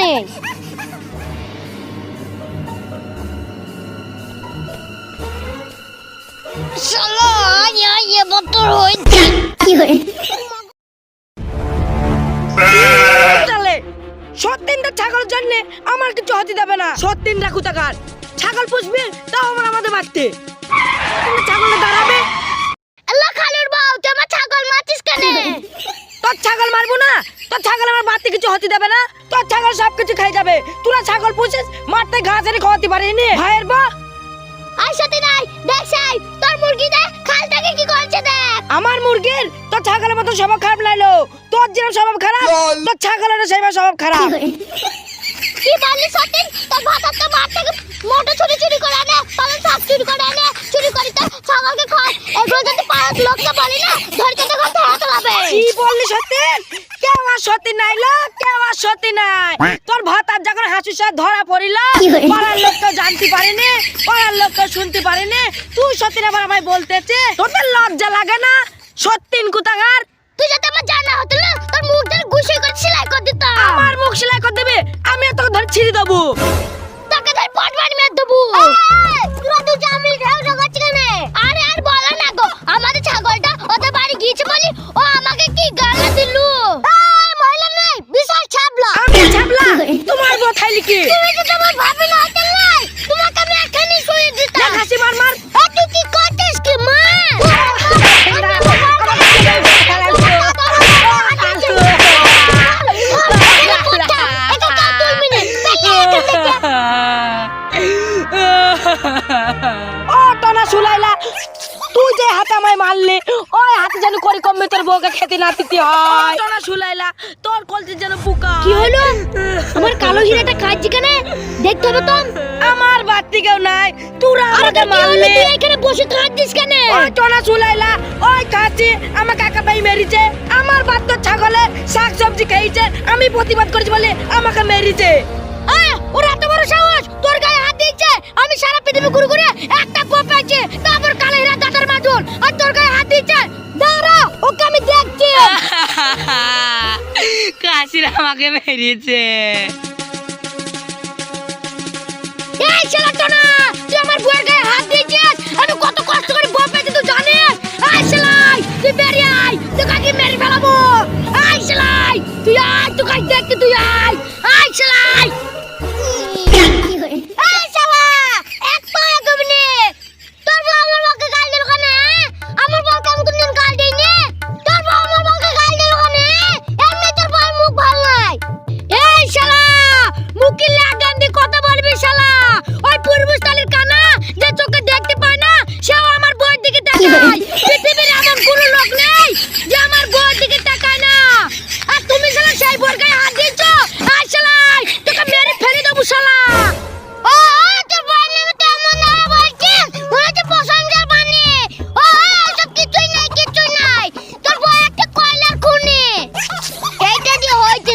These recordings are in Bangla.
নেই। শালা ইয়া ইয়ে বতর হইছে কি হই সত্যিনটা ছাগলের জন্য আমার কিছু হতে দেবে না। সত্যিন রাখু টাকার ছাগল পুষবে তাও আমার আমাদের বাড়তে ছাগলে দাঁড়াবে আল্লাহ খালুর বউ তুই আমার ছাগল মারছিস কেন তোর ছাগল মারবো না তোর ছাগল আমার বাড়তে কিছু হতে দেবে না? তোর ছাগল সব কিছু খাই যাবে। তোরা ছাগল পুষিস মারতে ঘাস এনে খাওয়াতে পারিনি। ভাইয়ের বা আর সাথে নাই দেখ সাই তোর মুরগি দেখ খালটাকে কি করছে দেখ। আমার মুরগির? তোর ছাগলের মতো স্বভাব খারাপ লাগল তোর যেরকম স্বভাব খারাপ তোর ছাগলের সেইভাবে স্বভাব খারাপ। কি বললি? সত্যি তোর ভাতার তো মাঠ থেকে মোটো চুরি চুরি করে আনে পালন শাক চুরি করে আনে চুরি করি তো ছাগলকে খায় এগুলো যদি পাড়ার লোককে বলি না ধরতে তখন হাত লাবে কি বললি সত্যি কেউ নাই লো কেউ আর সত্যি নাই। তোর ভাত আর যখন হাসুর সাথে ধরা পড়িল পাড়ার লোক তো জানতে পারেনি পাড়ার লোক তো শুনতে পারেনি। তুই সত্যি আবার আমায় বলতেছে তোদের লজ্জা লাগে না? সত্যিন কুতাগার তুই যদি আমার জানা হতো না তোর মুখ ধরে গুছিয়ে করে সেলাই করে দিতাম। আমার মুখ সেলাই করে দেবে আমি তোকে ধরে ছিঁড়ে দেবো। ও টনা সুলাইলা তুই যে হাতে আমায় মারলি ওই হাতে যেন করি কমবে তোর বউকে খেতে না দিতে হয়। টনা সুলাইলা তোর যেন পোকা কি হলো? আমার কালো হিরাটা কেন? দেখতে হবে তো। আমার বাড়তি কেউ নাই তোরা আমাকে মারলি। তুই এখানে বসে খাচ্ছিস কেন? ওই টনা সুলাইলা ওই খাচ্ছি আমার কাকা ভাই মেরেছে আমার বাচ্চ ছাগলে শাক সবজি খেয়েছে আমি প্রতিবাদ করেছি বলে আমাকে মেরেছে। ওর আমি সারা পৃথিবী ঘুরে ঘুরে একটা বউ পাইছি। তারপর কালো হীরা দাদার মাজুন আর তোর গায়ে হাত দিচ্ছে। দাঁড়া ওকে আমি দেখছি। কাশির আমাকে মেরেছে। এই শালা টোনা তুই আমার বউয়ের গায়ে হাত দিয়েছিস? আমি কত কষ্ট করে বউ পেয়েছি তুই জানিস? আয় শালাই তুই বেরিয়ে আয় তুই কাকে মেরে ফেলাবো। আয় শালাই তুই আয় তুই কাকে দেখতে তুই আয়। আয় শালাই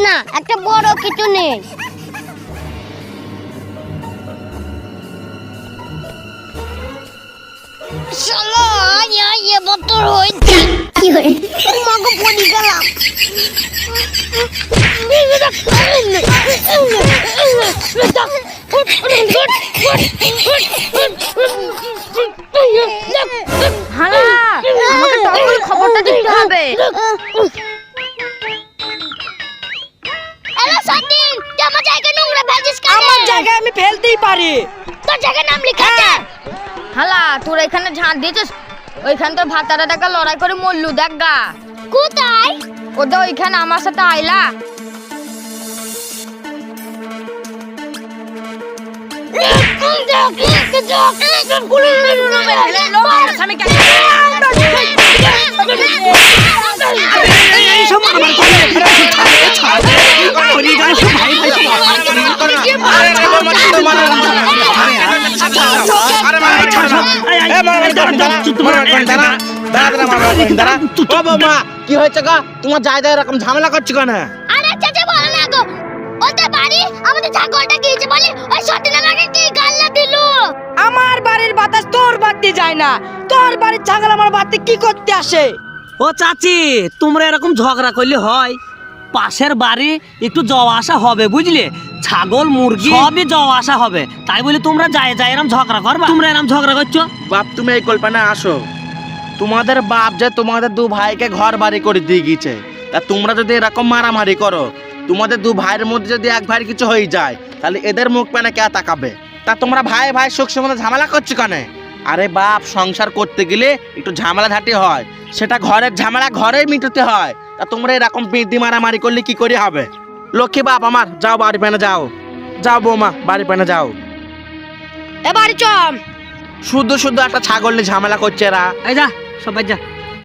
না একটা বড় কিছু নেই। শালা ইয়া ইয়ে বতর হয়েছে কি হয়ে মাগো পড়ি গেলাম। হালা আমাকে টগর খবরটা দিতে হবে। সতীন তুই আমার জায়গায় নোংরা ফেলছিস কেন আমার জায়গায় আমি ফেলতেই পারি তোর জায়গায় নাম লিখা আছে হালা তোর এখানে ঝাঁট দিয়েছিস ওইখান তো ভাতারা দেখা লড়াই করে মরলু দেখ গা কোথায় ওদের ওইখানে আমার সাথে আইলা ও বাবা কি হয়েছে গা? তোমার জায়গায় এরকম ঝামেলা করছ কেন? আরে চাচা বলো না গো। ওদের বাড়ি আমাদের ছাগলটা গিয়েছে বলে ওই সতীন আমাকে কি গাল্লা দিলো? আমার বাড়ির বাতাস তোর বাড়তে যায় না। তোর বাড়ির ছাগল আমার বাড়তে কি করতে আসে? ও চাচি তোমরা এরকম ঝগড়া করলে হয়। পাশের বাড়ি একটু যাওয়া আসা হবে বুঝলে? ছাগল মুরগি? সবই যাওয়া আসা হবে। তাই বলি তোমরা যায় যায় এরম ঝগড়া করবা? তোমরা এরম ঝগড়া করছ? বাপ তুমি এই কল্পনা আসো। তোমাদের বাপ যে তোমাদের দু ভাইকে ঘর বাড়ি করে দিয়ে গিয়েছে তা তোমরা যদি এরকম মারামারি করো তোমাদের দু ভাইয়ের মধ্যে যদি এক ভাইয়ের কিছু হয়ে যায় তাহলে এদের মুখ পেনে কে তাকাবে? তা তোমরা ভাই ভাই সুখ সুমতে ঝামেলা করছ কেন? আরে বাপ সংসার করতে গেলে একটু ঝামেলা ঝাঁটি হয়। সেটা ঘরের ঝামেলা ঘরেই মিটাতে হয়। তা তোমরা এরকম পিঁদি মারামারি করলে কি করে হবে? লক্ষ্মী বাপ আমার যাও বাড়ি পেনে যাও। যাও বৌমা বাড়ি পেনে যাও। এ বাড়ি চম শুদ্ধ শুধু একটা ছাগল নিয়ে ঝামেলা করছে এরা। এই যা সবাই যা।